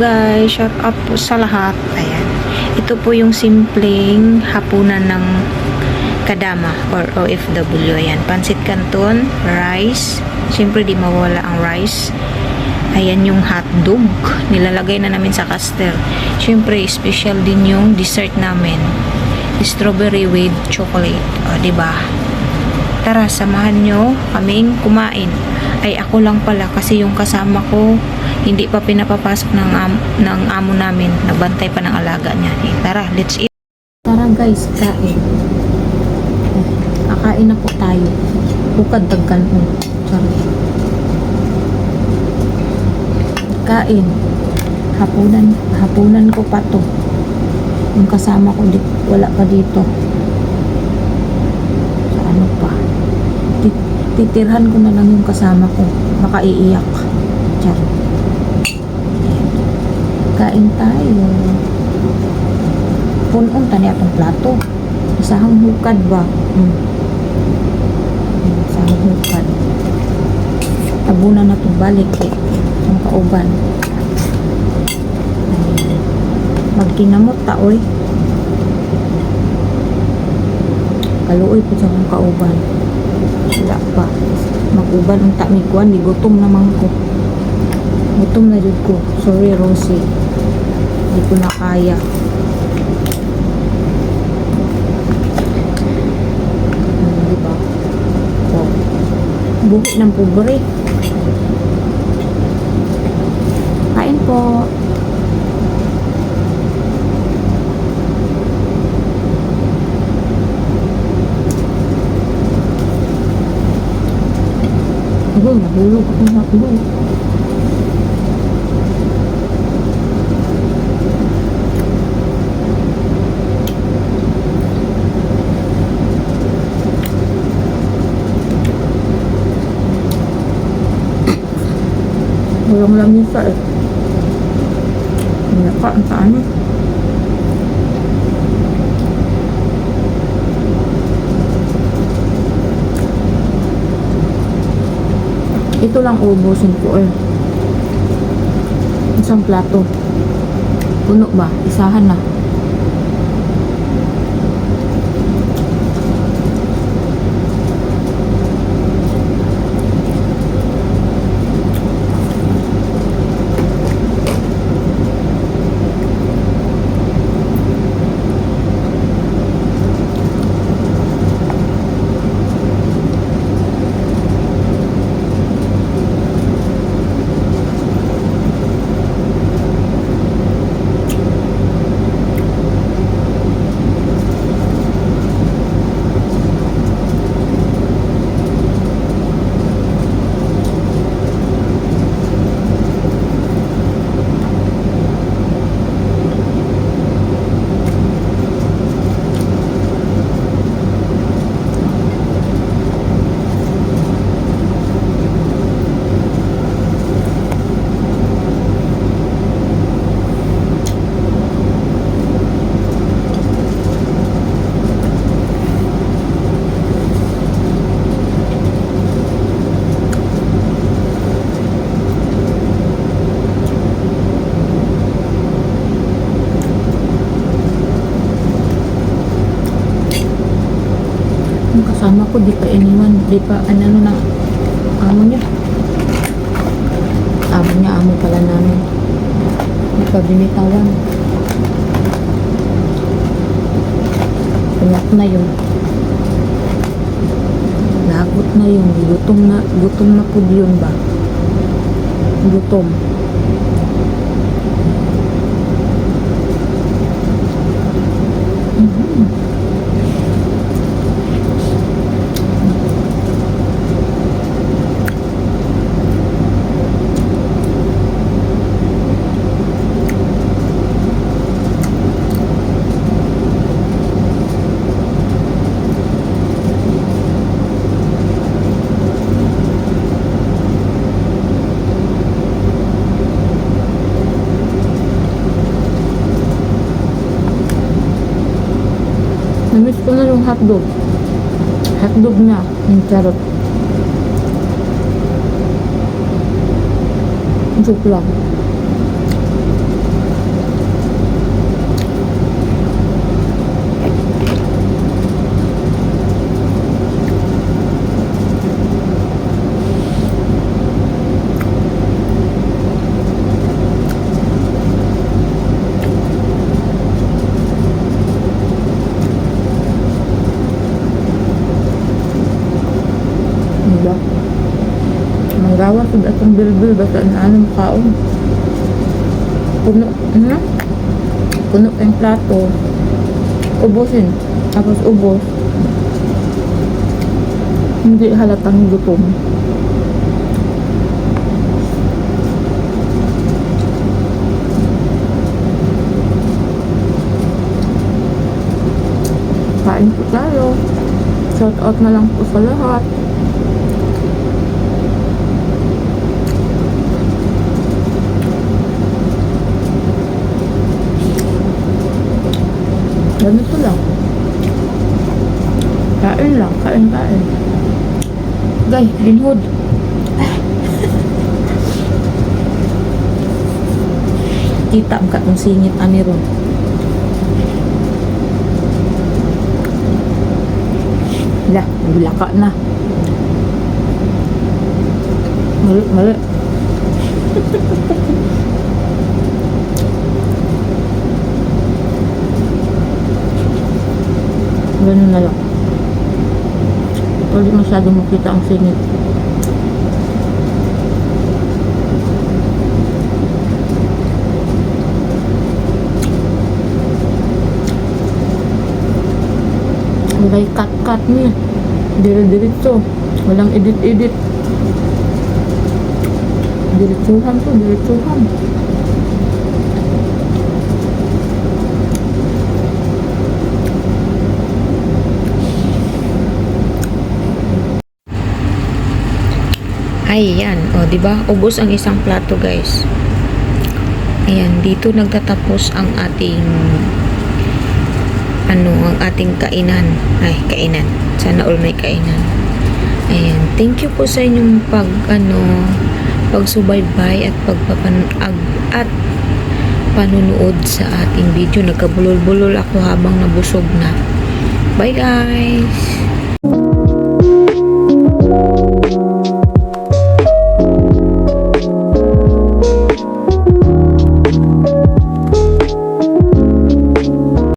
guys, shout out po sa lahat. Ayan. Ito po yung simpleng hapunan ng kadama or OFW. Ayan, pansit canton, rice. Siyempre di mawala ang rice. Ayan yung hotdog. Nilalagay na namin sa caster. Siyempre, special din yung dessert namin. Strawberry with chocolate. O, ba? Tara, samahan nyo kaming kumain. Ay, ako lang pala kasi yung kasama ko hindi pa pinapapasok ng, am- ng amo namin. Nagbantay pa ng alaga niya. Eh, tara, let's eat. Tara guys, kain. Kakain na po tayo. Bukad dagkan. Sorry. Kain. Hapunan, hapunan ko pa to. Yung kasama ko, di, wala pa dito. Ano pa. Tit- titirhan ko na lang yung kasama ko. Baka iiyak. Char. Kain tayo. Punon tani atong plato. Isahang hukad ba? Hmm. Isahang hukad. Tabunan na itong balik eh. Ang kauban. Magkinamot ta oy. Kaluoy po sa akong kauban. Wala pa. Mag-uban ang tamiguan. Di gutom naman ko. Gutom na jud ko. Sorry, Rosie. Hindi ko na kaya. Hmm, di ba? Oh. Buhit ng pobre. Kain po. Ako, nahulog ako ng hotdog. Walang lamisa eh. Naka, ang taan eh. Ito lang ubusin ko eh. Isang plato. Puno ba? Isahan na. Yung kasama ko, di pa iniwan. Di pa, ano, ano na, amo niya. Amo niya, amo pala namin. Di pa binitawan. Pinyak na yun. Lagot na yun. Gutom na, gutom na po yun ba? Gutom. Namiss ko na yung hotdog. Hotdog na. Yung charot. Joke lang. Diba? Ko atong bilbil basta na anong kaon. Puno, ano? Puno yung plato. Ubusin. Tapos ubos. Hindi halatang gutom. Kain po tayo. Shout out na lang po sa lahat. Ganito lang. Kain lang, kain, kain. Gay, linhod. Kita ang katong singit ani ron. Lah, naglaka na. Mali, mali. Ganun na lang. Hindi masyado makita ang singit. Walay cut-cut niya. Dire-diretso. Walang edit-edit. Diretsuhan to, diretsuhan. Ayan, o, di ba? Ubos ang isang plato, guys. Ayan, dito nagtatapos ang ating ano, ang ating kainan. Ay, kainan. Sana all may kainan. Ayan, thank you po sa inyong pag, ano, pagsubaybay at pagpapan ag, at panunood sa ating video. Nagkabulol-bulol ako habang nabusog na. Bye, guys!